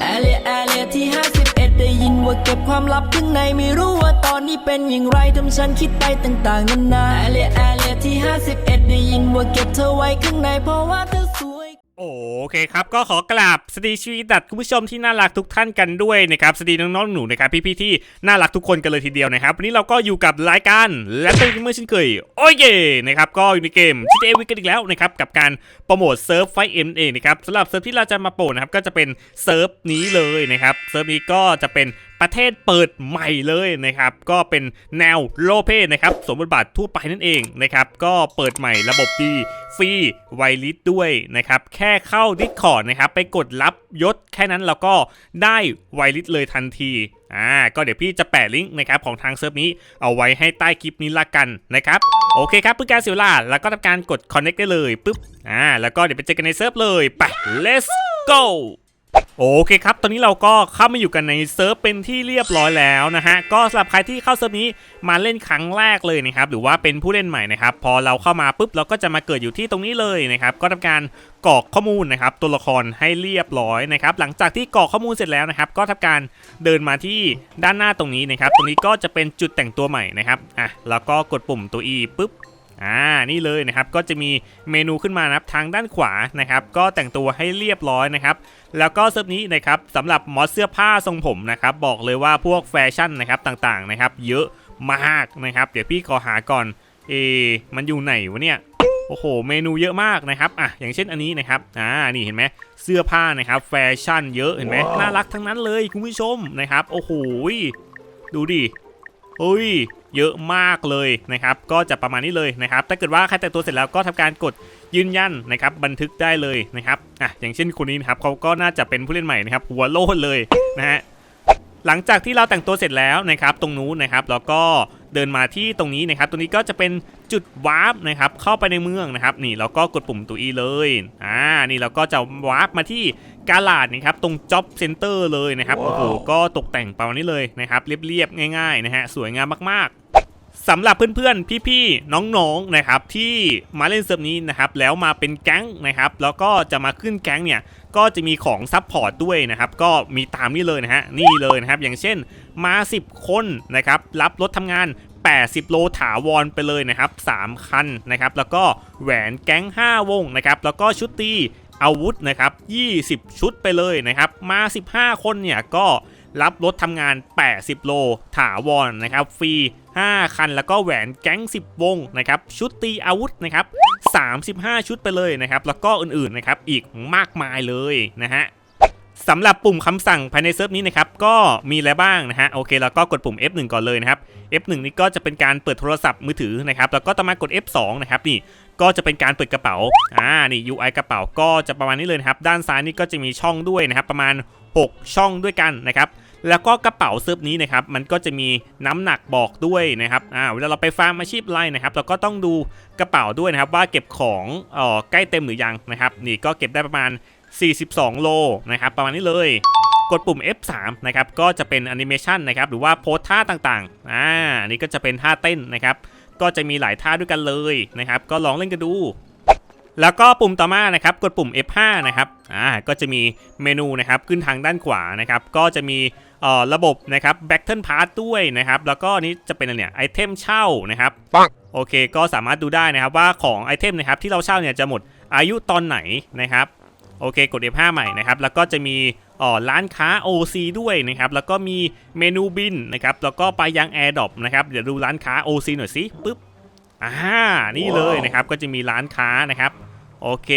แอเรียแอเรียที่ 51 ได้ยินว่าเก็บความลับข้างในไม่รู้ว่าตอนนี้เป็นอย่างไรทำฉันคิดไปต่างๆนานาแอเรียแอเรียที่ 51 ได้ยินว่าเก็บเธอไว้ข้างในเพราะว่าเธอ โอเคครับก็ขอกราบสวัสดีชีวิตดัดคุณผู้ชมที่น่ารักทุกท่านกันด้วยนะครับสวัสดีน้องๆหนูนะครับพี่ๆที่น่ารักทุกคนกันเลยทีเดียวนะครับวันนี้เราก็อยู่กับรายการและเป็นเมื่อเช่นเคยโอ้ยเย่นะครับก็อยู่ในเกม GTA วิกันอีกแล้วนะครับกับการโปรโมทเซิร์ฟไฟเอ็มเองนะครับสำหรับเซิร์ฟที่เราจะมาโปรนะครับก็จะเป็นเซิร์ฟนี้เลยนะครับเซิร์ฟนี้ก็จะเป็นประเทศเปิดใหม่เลยนะครับก็เป็นแนวโลเพนะครับสมบทบาททั่วไปนั่นเองนะครับก็เปิดใหม่ระบบดี ฟรีไวลิสด้วยนะครับ แค่เข้า Discord นะครับไปกดรับยศแค่นั้นเราก็ได้ไวลิสเลยทันทีอ่าก็เดี๋ยวพี่จะแปะลิงก์นะครับของทางเซิร์ฟนี้เอาไว้ให้ใต้คลิปนี้ละกันนะครับโอเคครับเพื่อการเสียเวลาแล้วก็ทำการกด connect ได้เลยปุ๊บอ่าแล้วก็เดี๋ยวไปเจอกันในเซิร์ฟเลยไป let's go โอเคครับ ตอนนี้เราก็เข้ามาอยู่กันในเซิร์ฟเป็นที่เรียบร้อยแล้วนะฮะ ก็สำหรับใครที่เข้าเซิร์ฟนี้มาเล่นครั้งแรกเลยนะครับ หรือว่าเป็นผู้เล่นใหม่นะครับ พอเราเข้ามาปุ๊บเราก็จะมาเกิดอยู่ที่ตรงนี้เลยนะครับ ก็ทำการกรอกข้อมูลนะครับ ตัวละครให้เรียบร้อยนะครับ หลังจากที่กรอกข้อมูลเสร็จแล้วนะครับ ก็ทำการเดินมาที่ด้านหน้าตรงนี้นะครับ ตรงนี้ก็จะเป็นจุดแต่งตัวใหม่นะครับ อะ แล้วก็กดปุ่มตัว E ปุ๊บ อ่านี่เลยนะครับก็จะมีเมนูขึ้นมานะครับทางด้านขวานะครับก็แต่งตัวให้เรียบร้อยนะครับแล้วก็เซิร์ฟนี้นะครับสำหรับมอสเสื้อผ้าทรงผมนะครับบอกเลยว่าพวกแฟชั่นนะครับต่างๆนะครับเยอะมากนะครับ เดี๋ยวพี่ขอหาก่อนเอมันอยู่ไหนวะเนี่ยโอ้โห เมนูเยอะมากนะครับ อะ อย่างเช่นอันนี้นะครับ อ่า นี่เห็นไหม เสื้อผ้านะครับ แฟชั่นเยอะ เห็นไหม น่ารักทั้งนั้นเลยคุณผู้ชมนะครับ โอ้โห ดูดิเฮ้ย เยอะมากเลยนะครับ ก็จะประมาณนี้เลยนะครับ ถ้าเกิดว่าใครแต่งตัวเสร็จแล้วก็ทำการกดยืนยันนะครับบันทึกได้เลยนะครับอะอย่างเช่นคนนี้นะครับเขาก็น่าจะเป็นผู้เล่นใหม่นะครับหัวโลดเลยนะฮะหลังจากที่เราแต่งตัวเสร็จแล้วนะครับ ตรงนู้นนะครับแล้วก็เดินมาที่ตรงนี้นะครับ ตรงนี้ก็จะเป็นจุดวาร์ปนะครับเข้าไปในเมืองนะครับ นี่เราก็กดปุ่มตัว E เลยอ่านี่เราก็จะวาร์ปมาที่ กาลาดนะครับตรง Job Center เลยนะครับโอ้โหก็ตกแต่งประมาณนี้เลยนะครับเรียบๆง่ายๆนะฮะสวยงามมากๆสำหรับเพื่อนๆ พี่ๆ น้องๆ นะครับที่มาเล่นเซิร์ฟนี้นะครับแล้วมาเป็นแก๊งนะครับแล้วก็จะมาขึ้นแก๊งเนี่ยก็จะมีของซับพอร์ตด้วยนะครับก็มีตามนี้เลยนะฮะนี่เลยนะครับอย่างเช่นมา 10 คนนะครับรับรถทำงาน 80 โลถาวรไปเลยนะครับ 3 คันนะครับแล้วก็แหวนแก๊ง 5 วงนะครับแล้วก็ชุดตี อาวุธนะครับ20 ชุดไปเลยนะครับ มา 15 คนเนี่ยก็รับรถทำงาน 80 โล ถาวรนะครับ ฟรี 5 คัน แล้วก็แหวนแก๊ง 10 วงนะครับ ชุดตีอาวุธนะครับ 35 ชุดไปเลยนะครับ แล้วก็อื่นๆนะครับ อีกมากมายเลยนะฮะ สำหรับปุ่มคำสั่งภายในเซิร์ฟนี้นะครับก็มีอะไรบ้างนะฮะโอเคแล้วก็กดปุ่ม F1 ก่อนเลยนะครับ F1 นี่ก็จะเป็นการเปิดโทรศัพท์มือถือนะครับแล้วก็ต่อมากด F2 นะครับนี่ก็จะเป็นการเปิดกระเป๋าอ่านี่ UI กระเป๋าก็จะประมาณนี้เลยนะครับด้านซ้ายนี่ก็จะมีช่องด้วยนะครับประมาณ 6 ช่องด้วยกันนะครับแล้วก็กระเป๋าเซิร์ฟนี้นะครับมันก็จะมีน้ำหนักบอกด้วยนะครับอ่าเวลาเราไปฟาร์มอาชีพอะไรนะครับเราก็ต้องดูกระเป๋าด้วยนะครับว่าเก็บของเอ่อใกล้เต็มหรือยังนะครับนี่ก็เก็บได้ประมาณ 42 โลนะครับประมาณนี้เลยกดปุ่ม F3 นะครับก็จะเป็นแอนิเมชันนะครับหรือว่าโพสท่าต่างๆอ่านี่ก็จะเป็นท่าเต้นนะครับก็จะมีหลายท่าด้วยกันเลยนะครับก็ลองเล่นกันดู แล้วก็ปุ่มต่อมานะครับกดปุ่ม F5 นะครับอ่าก็จะมีเมนูนะครับขึ้นทางด้านขวานะครับก็จะมีเอ่อระบบนะครับ Battle Pass ด้วยนะครับแล้วก็นี้จะเป็นอะไรเนี่ยไอเทมเช่านะครับปังโอเค ก็สามารถดูได้นะครับว่าของไอเทมนะครับที่เราเช่าเนี่ยจะหมดอายุตอนไหนนะครับ โอเคกด F5 ใหม่นะครับแล้วก็จะมีเอ่อร้านค้า OC ด้วยนะครับแล้วก็มีเมนูบินนะครับแล้วก็ไปยัง AirDrop นะครับเดี๋ยวดูร้านค้า OC หน่อยสิปึ๊บอ่านี่เลยนะครับก็จะมีร้านค้านะครับโอเค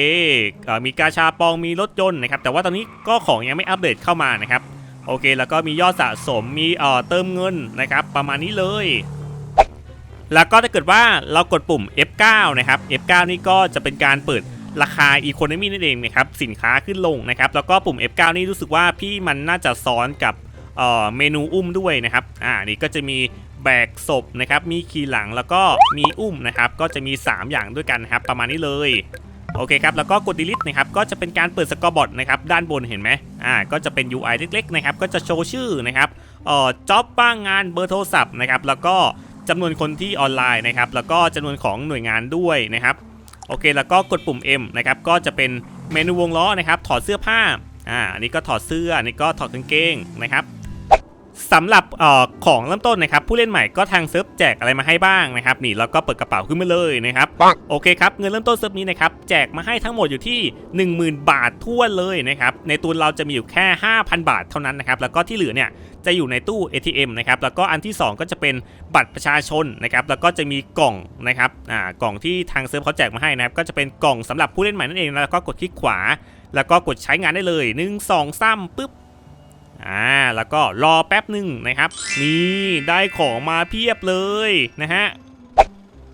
เอ่อมีกาชาปองมีรถยนต์นะครับแต่ว่าตอนนี้ก็ของยังไม่อัปเดตเข้ามานะครับโอเคแล้วก็มียอดสะสมมีเอ่อเติมเงินนะครับประมาณนี้เลย แล้วก็ถ้าเกิดว่าเรากดปุ่ม F9 นะครับ F9 นี่ก็จะเป็นการเปิด ราคา Economy นั่นเองนะครับสินค้าขึ้นลงนะครับแล้วก็ปุ่ม F9 นี่รู้สึกว่าพี่มันน่าจะซ้อนกับเอ่อเมนูอุ้มด้วยนะครับอ่านี่ก็จะมีแบกศพนะครับมีขี่หลังแล้วก็มีอุ้มนะครับก็จะมี 3 อย่างด้วยกันนะครับประมาณนี้เลยโอเคครับแล้วก็กด delete นะครับก็จะเป็นการเปิดสกอร์บอร์ดนะครับด้านบนเห็นไหมอ่าก็จะเป็น UI เล็กๆนะครับก็จะโชว์ชื่อนะครับเอ่อจ็อบบ้างงานเบอร์โทรศัพท์นะครับแล้วก็จำนวนคนที่ออนไลน์นะครับแล้วก็จำนวนของหน่วยงานด้วยนะครับ โอเค แล้วก็กดปุ่ม M นะครับ ก็จะเป็นเมนูวงล้อนะครับ ถอดเสื้อผ้า อ่า อันนี้ก็ถอดเสื้อ อันนี้ก็ถอดกางเกงนะครับ สำหรับเอ่อของเริ่มต้นนะครับผู้เล่นใหม่ก็ทางเซิร์ฟแจกอะไรมาให้บ้างนะครับนี่แล้วก็เปิดกระเป๋าขึ้นมาเลยนะครับปังโอเคครับเงินเริ่มต้นเซิร์ฟนี้นะครับแจกมาให้ทั้งหมดอยู่ที่ 10,000 บาททั่วนเลยนะครับในตัวเราจะมีอยู่แค่ 5,000 บาทเท่านั้นนะครับแล้วก็ที่เหลือเนี่ยจะอยู่ในตู้ ATM นะครับแล้วก็อันที่ 2 ก็จะเป็นบัตรประชาชนนะครับแล้วก็จะมีกล่องนะครับอ่ากล่องที่ทางเซิร์ฟเขาแจกมาให้นะครับก็จะเป็นกล่องสำหรับผู้เล่นใหม่นั่นเองแล้วก็กดคลิกขวา แล้วก็กดใช้งานได้เลย 1 2 3ปึ๊บ อ่าแล้วก็รอแป๊บหนึ่งนะครับ นี่ได้ของมาเพียบเลยนะฮะ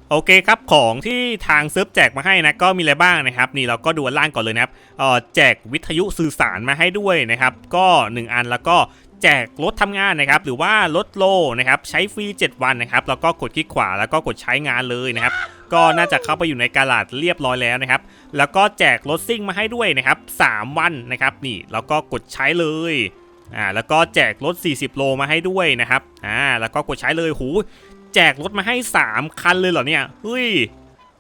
โอเคครับของที่ทางเซิร์ฟแจกมาให้นะก็มีอะไรบ้างนะครับ นี่เราก็ดูล่างก่อนเลยนะครับเออแจกวิทยุสื่อสารมาให้ด้วยนะครับ ก็ 1 อันแล้วก็แจกรถทำงานนะครับ หรือว่ารถโลนะครับใช้ฟรี 7 วันนะครับ แล้วก็กดคลิกขวาแล้วก็กดใช้งานเลยนะครับ ก็น่าจะเข้าไปอยู่ในกาลาดเรียบร้อยแล้วนะครับ แล้วก็แจกรถซิ่งมาให้ด้วยนะครับ 3 วันนะครับ นี่แล้วก็กดใช้เลย อ่าแล้วก็แจกรถ 40 โลมาให้ด้วยนะครับอ่าแล้วก็กดใช้เลยหูแจกรถมาให้ 3 คันเลยเหรอเนี่ยเฮ้ย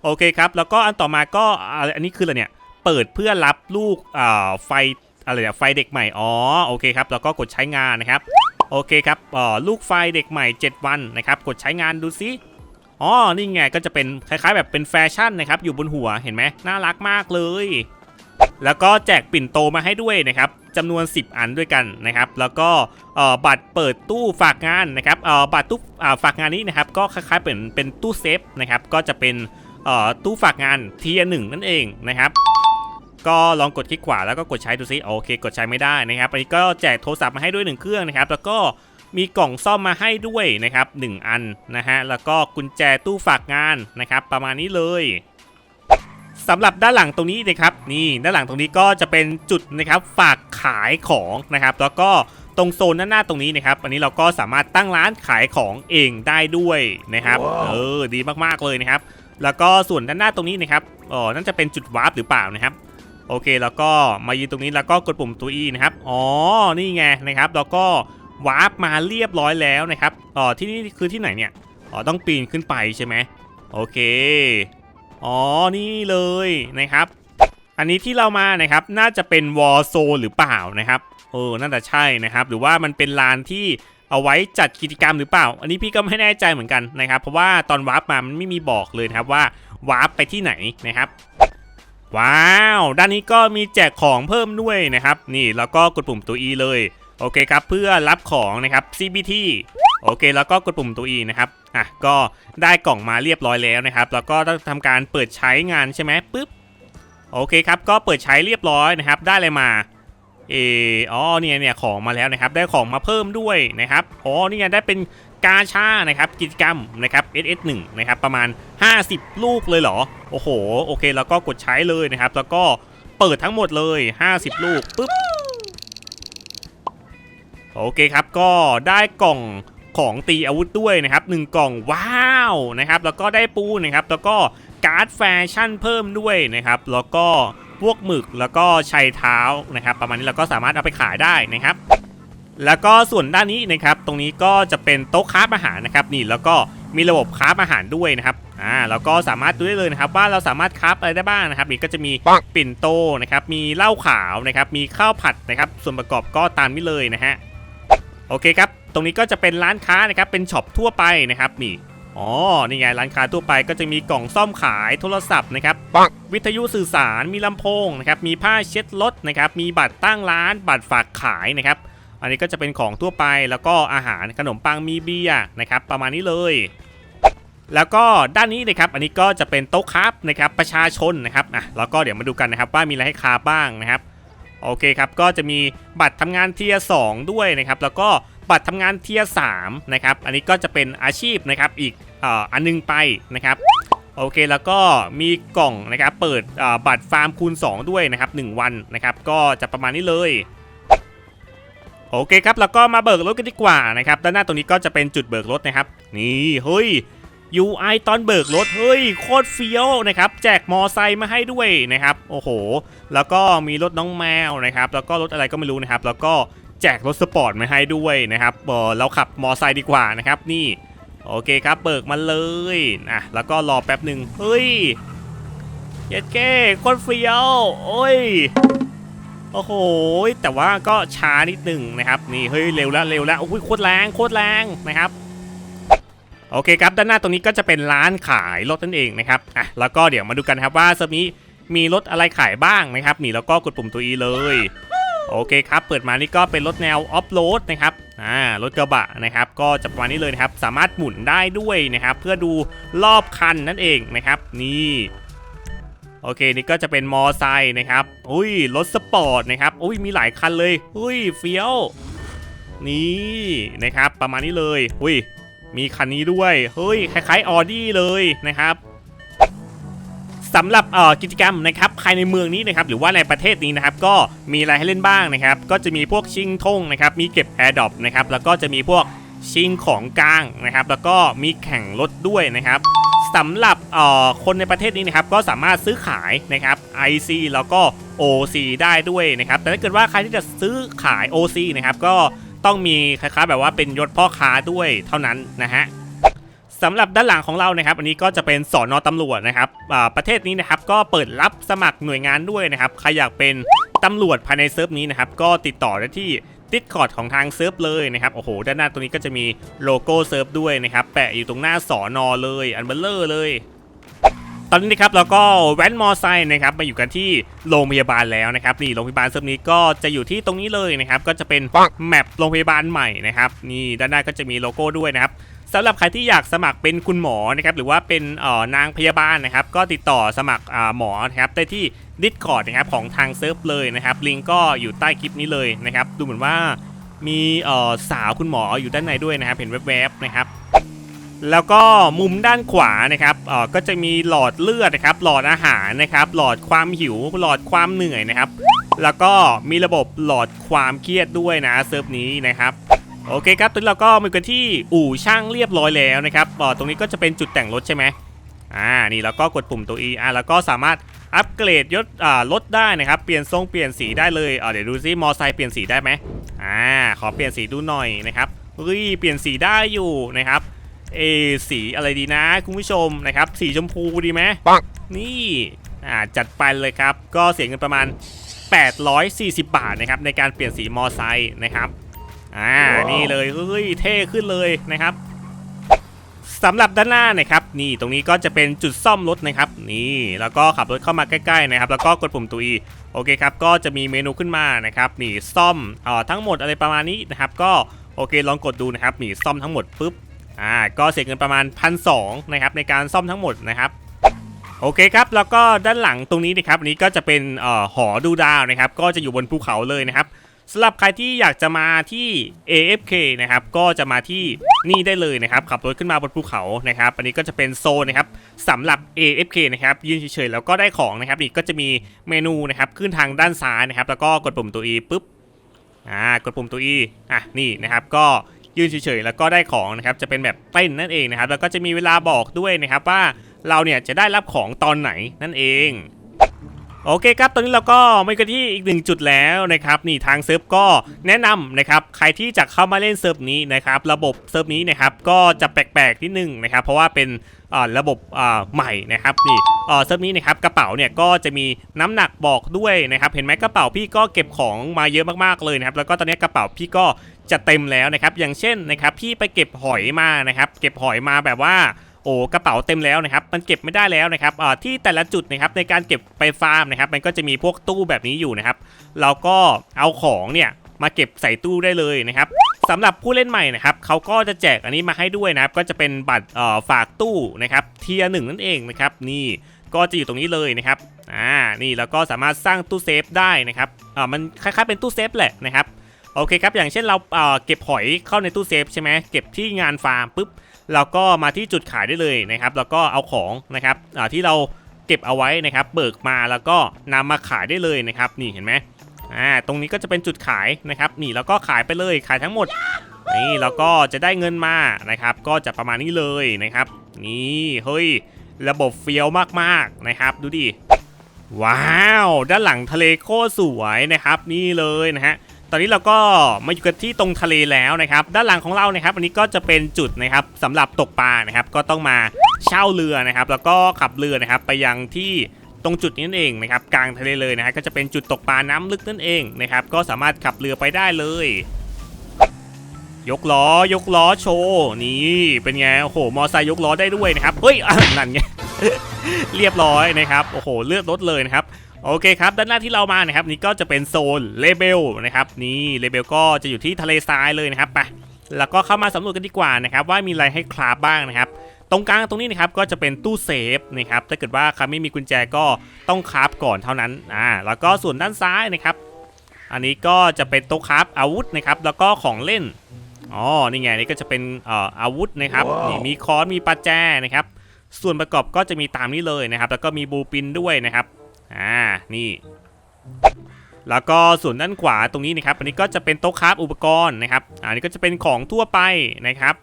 โอเคครับ แล้วก็อันต่อมาก็อันนี้คืออะไรเนี่ยเปิดเพื่อรับลูกอ่าไฟอะไรเนี่ยไฟเด็กใหม่อ๋อโอเคครับแล้วก็กดใช้งานนะครับโอเคครับอ่อลูกไฟเด็กใหม่ 7 วันนะครับกดใช้งานดูซิอ๋อนี่ไงก็จะเป็นคล้ายๆแบบเป็นแฟชั่นนะครับอยู่บนหัวเห็นไหมน่ารักมากเลย แล้วก็แจกปิ่นโตมาให้ด้วยนะครับ จำนวน 10 อันด้วยกันนะครับ แล้วก็บัตรเปิดตู้ฝากงานนะครับบัตรตู้ฝากงานนี้นะครับ ก็คล้ายๆเป็นเป็นตู้เซฟนะครับ ก็จะเป็นตู้ฝากงานเทียหนึ่งนั่นเองนะครับก็ลองกดคลิกขวาแล้วก็กดใช้ดูซิโอเค กดใช้ไม่ได้นะครับอันนี้ก็แจกโทรศัพท์มาให้ด้วยหนึ่งเครื่องนะครับ แล้วก็มีกล่องซ่อมมาให้ด้วยนะครับหนึ่งอันนะฮะแล้วก็กุญแจตู้ฝากงานนะครับ ประมาณนี้เลย สำหรับด้านหลังตรงนี้นะครับนี่ด้านหลังตรงนี้ก็จะเป็นจุดนะครับฝากขายของนะครับ แล้วก็ตรงโซนด้านหน้าตรงนี้นะครับ อันนี้เราก็สามารถตั้งร้านขายของเองได้ด้วยนะครับว้าวเออดีมากๆเลยนะครับ แล้วก็ส่วนด้านหน้าตรงนี้นะครับอ๋อนั่นจะเป็นจุดวาร์ปหรือเปล่านะครับโอเคแล้วก็มายืนตรงนี้แล้วก็กดปุ่มตัว E นะครับอ๋อนี่ไงนะครับแล้วก็วาร์ปมาเรียบร้อยแล้วนะครับอ๋อที่นี่คือที่ไหนเนี่ยอ๋อต้องปีนขึ้นไปใช่ไหมโอเค อ๋อนี่เลยนะครับ อันนี้ที่เรามานะครับน่าจะเป็นวอ r z โซหรือเปล่านะครับเออน่าจะใช่นะครับ หรือว่ามันเป็นลานที่เอาไว้จัดกิจกรรมหรือเปล่า อันนี้พี่ก็ไม่แน่ใจเหมือนกันนะครับ เพราะว่าตอนวาร์ปมามันไม่มีบอกเลยนะครับว่าวาร์ปไปที่ไหนนะครับว้าว ด้านนี้ก็มีแจกของเพิ่มด้วยนะครับ นี่แล้วก็กดปุ่มตัว E เลย โอเคครับ เพื่อรับของนะครับ CBT โอเค แล้วก็กดปุ่มตัว E นะครับอะก็ได้กล่องมาเรียบร้อยแล้วนะครับ แล้วก็ต้องทำการเปิดใช้งานใช่ไหมปึ๊บโอเคครับก็เปิดใช้เรียบร้อยนะครับ ได้อะไรมาเอออ๋อเนี่ยเนี่ยของมาแล้วนะครับ ได้ของมาเพิ่มด้วยนะครับอ๋อนี่ไงได้เป็นกาชานะครับกิจกรรมนะครับ SS1 นะครับประมาณ 50 ลูกเลยเหรอ โอ้โห โอเค แล้วก็กดใช้เลยนะครับ แล้วก็เปิดทั้งหมดเลย 50 ลูกปึ๊บ โอเคครับ ก็ได้กล่อง ของตีอาวุธด้วยนะครับหนึ่งกล่องว้าวนะครับแล้วก็ได้ปูนะครับแล้วก็การ์ดแฟชั่นเพิ่มด้วยนะครับแล้วก็พวกหมึกแล้วก็ชัยเท้านะครับ ประมาณนี้เราก็สามารถเอาไปขายได้นะครับ แล้วก็ส่วนด้านนี้นะครับ ตรงนี้ก็จะเป็นโต๊ะค้าอาหารนะครับนี่แล้วก็มีระบบค้าอาหารด้วยนะครับอ่าแล้วก็สามารถดูได้เลยนะครับว่าเราสามารถค้าอะไรได้บ้างนะครับนี่ก็จะมีปิ่นโตนะครับมีเหล้าขาวนะครับมีข้าวผัดนะครับส่วนประกอบก็ตามนี้เลยนะฮะโอเคครับ ตรงนี้ก็จะเป็นร้านค้านะครับเป็นช็อปทั่วไปนะครับนี่อ๋อ นี่ไงร้านค้าทั่วไปก็จะมีกล่องซ่อมขายโทรศัพท์นะครับปังวิทยุสื่อสาร มีลำโพงนะครับ มีผ้าเช็ดรถนะครับ มีบัตรตั้งร้าน บัตรฝากขายนะครับ อันนี้ก็จะเป็นของทั่วไป แล้วก็อาหารขนมปัง มีเบียร์นะครับ ประมาณนี้เลย แล้วก็ด้านนี้นะครับ อันนี้ก็จะเป็นโต๊ะคราฟนะครับ ประชาชนนะครับ อะ แล้วก็เดี๋ยวมาดูกันนะครับว่ามีอะไรให้คราฟบ้างนะครับ โอเคครับ ก็จะมีบัตรทำงานเทียร์สด้วยนะครับ แล้วก็ บัตรทำงานเทียร์สนะครับ อันนี้ก็จะเป็นอาชีพนะครับอีกอันนึงไปนะครับโอเคแล้วก็มีกล่องนะครับเปิดบัตรฟาร์มคูณ 2 ด้วยนะครับ 1 วันนะครับ ก็จะประมาณนี้เลยโอเคครับแล้วก็มาเบิกรถกันดีกว่านะครับด้านหน้าตรงนี้ก็จะเป็นจุดเบิกรถนะครับ นี่เฮ้ย UI ตอนเบิกรถเฮ้ยโคตรเฟี้ยวนะครับแจกมอไซค์มาให้ด้วยนะครับ โอ้โห แล้วก็มีรถน้องแมวนะครับ แล้วก็รถอะไรก็ไม่รู้นะครับ แล้วก็ แจกรถสปอร์ตมาให้ด้วยนะครับเออเราขับมอไซค์ดีกว่านะครับนี่โอเคครับเบิกมาเลยนะแล้วก็รอแป๊บหนึ่งเฮ้ยเย็ดเก้โคตรเฟี้ยวโอ้ยโอ้โหแต่ว่าก็ช้านิดหนึ่งนะครับนี่เฮ้ยเร็วแล้วเร็วแล้วโอ้ยโคตรแรงโคตรแรงนะครับโอเคครับด้านหน้าตรงนี้ก็จะเป็นร้านขายรถนั่นเองนะครับอะแล้วก็เดี๋ยวมาดูกันครับว่าเซิร์ฟนี้มีรถอะไรขายบ้างนะครับนี่แล้วก็กดปุ่มตัว E เลย โอเคครับเปิดมานี่ก็เป็นรถแนวออฟโรดนะครับอ่ารถกระบะนะครับ ก็จะประมาณนี้เลยนะครับ สามารถหมุนได้ด้วยนะครับ เพื่อดูรอบคันนั่นเองนะครับ นี่โอเคนี่ก็จะเป็นมอไซค์นะครับ อุ้ยรถสปอร์ตนะครับ อุ้ยมีหลายคันเลย อุ้ยเฟี้ยว นี่นะครับ ประมาณนี้เลย อุ้ยมีคันนี้ด้วย เฮ้ยคล้ายๆออดี้เลยนะครับ สำหรับกิจกรรมนะครับภายในเมืองนี้นะครับหรือว่าในประเทศนี้นะครับก็มีอะไรให้เล่นบ้างนะครับก็จะมีพวกชิงทงนะครับมีเก็บ Air d r o p นะครับแล้วก็จะมีพวกชิงของกลางนะครับแล้วก็มีแข่งรถด้วยนะครับสำหรับคนในประเทศนี้นะครับก็สามารถซื้อขายนะครับ IC แล้วก็ OC ได้ด้วยนะครับแต่ถ้าเกิดว่าใครที่จะซื้อขาย OC นะครับก็ต้องมีคล้ายๆแบบว่าเป็นยศพ่อค้าด้วยเท่านั้นนะฮะ สำหรับด้านหลังของเรานะครับอันนี้ก็จะเป็นสอนอตำรวจนะครับอ่าประเทศนี้นะครับก็เปิดรับสมัครหน่วยงานด้วยนะครับใครอยากเป็นตำรวจภายในเซิร์ฟนี้นะครับก็ติดต่อได้ที่ดิสคอร์ดของทางเซิร์ฟเลยนะครับโอ้โหด้านหน้าตรงนี้ก็จะมีโลโก้เซิร์ฟด้วยนะครับแปะอยู่ตรงหน้าสอนอเลยอันเบลเลอร์เลย ตอนนี้นะครับเราก็แว้นมอไซค์นะครับมาอยู่กันที่โรงพยาบาลแล้วนะครับนี่โรงพยาบาลเซิร์ฟนี้ก็จะอยู่ที่ตรงนี้เลยนะครับก็จะเป็นแมปโรงพยาบาลใหม่นะครับนี่ด้านหน้าก็จะมีโลโก้ด้วยนะครับ สำหรับใครที่อยากสมัครเป็นคุณหมอนะครับหรือว่าเป็นนางพยาบาลนะครับ ก็ติดต่อสมัครหมอนะครับได้ที่ Discord นะครับของทางเซิร์ฟเลยนะครับลิงก์ก็อยู่ใต้คลิปนี้เลยนะครับ ดูเหมือนว่ามีสาวคุณหมออยู่ด้านในด้วยนะครับ เห็นแวบๆนะครับ แล้วก็มุมด้านขวานะครับก็จะมีหลอดเลือดนะครับ หลอดอาหารนะครับ หลอดความหิว หลอดความเหนื่อยนะครับ แล้วก็มีระบบหลอดความเครียดด้วยนะเซิร์ฟนี้นะครับ โอเคครับตอนนี้เราก็มากันที่อู่ช่างเรียบร้อยแล้วนะครับเอ่อตรงนี้ก็จะเป็นจุดแต่งรถใช่ไหมอ่านี่แล้วก็กดปุ่มตัว E อ่าแล้วก็สามารถอัปเกรดยศอ่ารถได้นะครับเปลี่ยนทรงเปลี่ยนสีได้เลยอ่าเดี๋ยวดูซิมอไซค์เปลี่ยนสีได้ไหมอ่าขอเปลี่ยนสีดูหน่อยนะครับเฮ้ยเปลี่ยนสีได้อยู่นะครับเออสีอะไรดีนะคุณผู้ชมนะครับ สีชมพูดีไหมปังนี่อ่าจัดไปเลยครับ ก็เสียเงินประมาณ 840 บาทนะครับในการเปลี่ยนสีมอไซค์นะครับ อ่านี่เลยเฮ้ยเท่ขึ้นเลยนะครับสำหรับด้านหน้านะครับนี่ตรงนี้ก็จะเป็นจุดซ่อมรถนะครับนี่แล้วก็ขับรถเข้ามาใกล้ๆนะครับ แล้วก็กดปุ่มตัว E โอเคครับก็จะมีเมนูขึ้นมานะครับนี่ซ่อมเอ่อทั้งหมดอะไรประมาณนี้นะครับก็โอเคลองกดดูนะครับนี่ซ่อมทั้งหมดปุ๊บอ่าก็เสียเงินประมาณพันสนะครับในการซ่อมทั้งหมดนะครับโอเคครับแล้วก็ด้านหลังตรงนี้นะครับนี้ก็จะเป็นอ่อหอดูดาวนะครับ ก็จะอยู่บนภูเขาเลยนะครับ สำหรับใครที่อยากจะมาที่ AFK นะครับก็จะมาที่นี่ได้เลยนะครับขับรถขึ้นมาบนภูเขานะครับอันนี้ก็จะเป็นโซนนะครับสำหรับ AFK นะครับยืนเฉยๆแล้วก็ได้ของนะครับนี่ก็จะมีเมนูนะครับขึ้นทางด้านซ้ายนะครับแล้วก็กดปุ่มตัว E ปุ๊บอ่ากดปุ่มตัว E อะนี่นะครับก็ยืนเฉยๆแล้วก็ได้ของนะครับจะเป็นแบบเต้นนั่นเองนะครับแล้วก็จะมีเวลาบอกด้วยนะครับว่าเราเนี่ยจะได้รับของตอนไหนนั่นเอง โอเคครับ ตอนนี้เราก็มากันที่อีกหนึ่งจุดแล้วนะครับนี่ทางเซิร์ฟก็แนะนำนะครับใครที่จะเข้ามาเล่นเซิร์ฟนี้นะครับระบบเซิร์ฟนี้นะครับก็จะแปลกๆนิดนึงนะครับเพราะว่าเป็นระบบใหม่นะครับนี่เซิร์ฟนี้นะครับกระเป๋าเนี่ยก็จะมีน้ำหนักบอกด้วยนะครับเห็นไหมกระเป๋าพี่ก็เก็บของมาเยอะมากๆเลยนะครับแล้วก็ตอนนี้กระเป๋าพี่ก็จะเต็มแล้วนะครับอย่างเช่นนะครับพี่ไปเก็บหอยมานะครับเก็บหอยมาแบบว่า อ้กระเป๋าเต็มแล้วนะครับมันเก็บไม่ได้แล้วนะครับที่แต่ละจุดนะครับในการเก็บไปฟาร์มนะครับมันก็จะมีพวกตู้แบบนี้อยู่นะครับเราก็เอาของเนี่ยมาเก็บใส่ตู้ได้เลยนะครับสำหรับผู้เล่นใหม่นะครับเขาก็จะแจกอันนี้มาให้ด้วยนะครับ ก็จะเป็นบัตรฝากตู้นะครับเทียหนึ่งนั่นเองนะครับนี่ก็จะอยู่ตรงนี้เลยนะครับอ่านี่แล้วก็สามารถสร้างตู้เซฟได้นะครับอ่ามันคล้ายๆเป็นตู้เซฟแหละนะครับโอเคครับอย่างเช่นเราเเก็บหอยเข้าในตู้เซฟใช่ไหมเก็บที่งานฟาร์มปุ๊บ เราก็มาที่จุดขายได้เลยนะครับ แล้วก็เอาของนะครับที่เราเก็บเอาไว้นะครับ เบิกมาแล้วก็นำมาขายได้เลยนะครับ นี่เห็นไหมอ่าตรงนี้ก็จะเป็นจุดขายนะครับนี่แล้วก็ขายไปเลยขายทั้งหมดนี่แล้วก็จะได้เงินมานะครับ ก็จะประมาณนี้เลยนะครับ นี่เฮ้ยระบบเฟี้ยวมากๆนะครับ ดูดิว้าว ด้านหลังทะเลโคตรสวยนะครับ นี่เลยนะฮะ ตอนนี้เราก็มาอยู่กันที่ตรงทะเลแล้วนะครับ ด้านหลังของเรานะครับอันนี้ก็จะเป็นจุดนะครับสำหรับตกปลานะครับ ก็ต้องมาเช่าเรือนะครับ แล้วก็ขับเรือนะครับไปยังที่ตรงจุดนี้นั่นเองนะครับกลางทะเลเลยนะฮะก็จะเป็นจุดตกปลาน้ำลึกนั่นเองนะครับ ก็สามารถขับเรือไปได้เลย ยกล้อยกล้อโชว์นี่เป็นไงโอ้โหมอไซค์ยกล้อได้ด้วยนะครับเฮ้ยอะนั่นไงเรียบร้อยนะครับโอ้โหเลือดลดเลยนะครับ โอเคครับด้านหน้าที่เรามานะครับนี่ก็จะเป็นโซนเลเบลนะครับนี่เลเบลก็จะอยู่ที่ทะเลทรายเลยนะครับไปแล้วก็เข้ามาสำรวจกันดีกว่านะครับว่ามีอะไรให้คราฟบ้างนะครับตรงกลางตรงนี้นะครับก็จะเป็นตู้เซฟนะครับถ้าเกิดว่าใครไม่มีกุญแจก็ต้องคราฟก่อนเท่านั้นอ่าแล้วก็ส่วนด้านซ้ายนะครับ อันนี้ก็จะเป็นโต๊ะคราฟอาวุธนะครับแล้วก็ของเล่นอ๋อนี่ไงนี่ก็จะเป็นเอ่ออาวุธนะครับนี่มีค้อนมีประแจนะครับส่วนประกอบก็จะมีตามนี้เลยนะครับ แล้วก็มีบูปินด้วยนะครับ อ่า นี่ แล้วก็ส่วนด้านขวาตรงนี้นะครับ อันนี้ก็จะเป็นโต๊ะคราฟอุปกรณ์นะครับ อันนี้ก็จะเป็นของทั่วไปนะครับ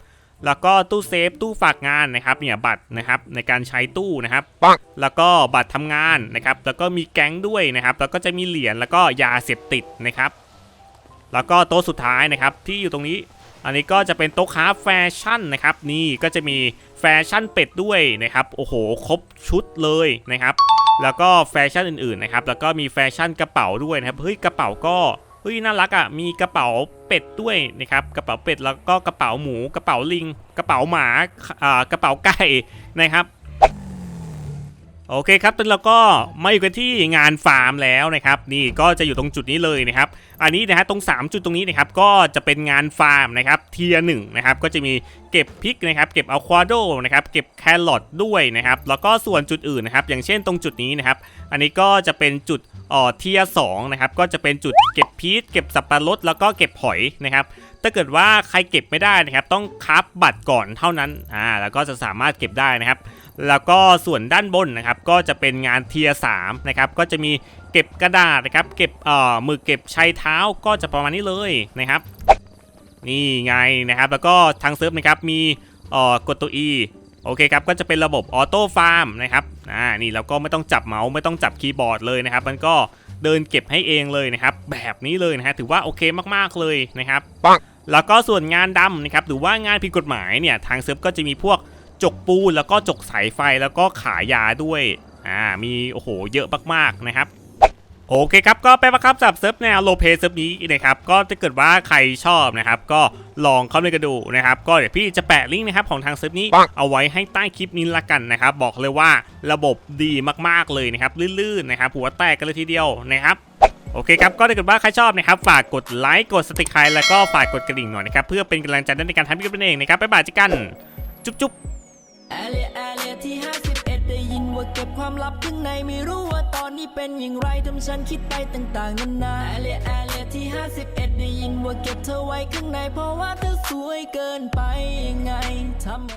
แล้วก็ตู้เซฟ ตู้ฝากงานนะครับ เนี่ยบัตรนะครับในการใช้ตู้นะครับปังแล้วก็บัตรทำงานนะครับ แล้วก็มีแก๊งด้วยนะครับ แล้วก็จะมีเหรียญแล้วก็ยาเสพติดนะครับ แล้วก็โต๊ะสุดท้ายนะครับที่อยู่ตรงนี้ อันนี้ก็จะเป็นโต๊ะค้าแฟชั่นนะครับ นี่ก็จะมีแฟชั่นเป็ดด้วยนะครับ โอ้โห ครบชุดเลยนะครับ แล้วก็แฟชั่นอื่นๆนะครับ แล้วก็มีแฟชั่นกระเป๋าด้วยนะครับ เฮ้ย กระเป๋าก็ เฮ้ย น่ารักอะ มีกระเป๋าเป็ดด้วยนะครับ กระเป๋าเป็ด แล้วก็กระเป๋าหมู กระเป๋าลิง กระเป๋าหมา อ่า กระเป๋าไก่นะครับ โอเคครับตอนเราก็มาอยู่กันที่งานฟาร์มแล้วนะครับ นี่ก็จะอยู่ตรงจุดนี้เลยนะครับ อันนี้นะฮะตรง 3 จุดตรงนี้นะครับ ก็จะเป็นงานฟาร์มนะครับเทียหนึ่งนะครับ ก็จะมีเก็บพริกนะครับ เก็บอะควาโดนะครับ เก็บแครอทด้วยนะครับ แล้วก็ส่วนจุดอื่นนะครับ อย่างเช่นตรงจุดนี้นะครับ อันนี้ก็จะเป็นจุดอ่อเทียสองนะครับ ก็จะเป็นจุดเก็บพีชเก็บสับปะรดแล้วก็เก็บหอยนะครับ ถ้าเกิดว่าใครเก็บไม่ได้นะครับ ต้องคับบัตรก่อนเท่านั้น อ่า แล้วก็จะสามารถเก็บได้นะครับ แล้วก็ส่วนด้านบนนะครับก็จะเป็นงานเทียสามนะครับก็จะมีเก็บกระดาษนะครับเก็บเอ่อมือเก็บชัยเท้าก็จะประมาณนี้เลยนะครับ นี่ไงนะครับแล้วก็ทางเซิร์ฟนะครับมีเอ่อกดตัว E โอเคครับก็จะเป็นระบบออโต้ฟาร์มนะครับอ่านี่เราก็ไม่ต้องจับเมาส์ไม่ต้องจับคีย์บอร์ดเลยนะครับ มันก็เดินเก็บให้เองเลยนะครับ แบบนี้เลยนะฮะถือว่าโอเคมากๆเลยนะครับปังแล้วก็ส่วนงานดำนะครับหรือว่างานผิดกฎหมายเนี่ยทางเซิร์ฟก็จะมีพวก จกปูนแล้วก็จกสายไฟแล้วก็ขายยาด้วยอ่ามีโอ้โหเยอะมากๆนะครับโอเคครับก็ไปประครับสับเซิร์ฟแนวโลเพเซิร์ฟนี้นะครับก็ถ้าเกิดว่าใครชอบนะครับก็ลองเข้าไปกันดูนะครับก็เดี๋ยวพี่จะแปะลิงก์นะครับของทางเซิร์ฟนี้ปังเอาไว้ให้ใต้คลิปนี้ละกันนะครับบอกเลยว่าระบบดีมากๆเลยนะครับลื่นๆนะครับหัวแตกกันเลยทีเดียวนะครับโอเคครับก็ถ้าเกิดว่าใครชอบนะครับฝากกดไลค์กดสติกไครแล้วก็ฝากกดกระดิ่งหน่อยนะครับเพื่อเป็นกำลังใจในการทำคลิปนั่นเองนะครับไปบายเจอกันจุ๊บจุ๊บ แอเลียแอเลียที่ 51 ได้ยินว่าเก็บความลับข้างในไม่รู้ว่าตอนนี้เป็นอย่างไรทำฉันคิดไปต่างๆนานาแอเลียแอเลียที่ 51 ได้ยินว่าเก็บเธอไว้ข้างในเพราะว่าเธอสวยเกินไปยังไงทำ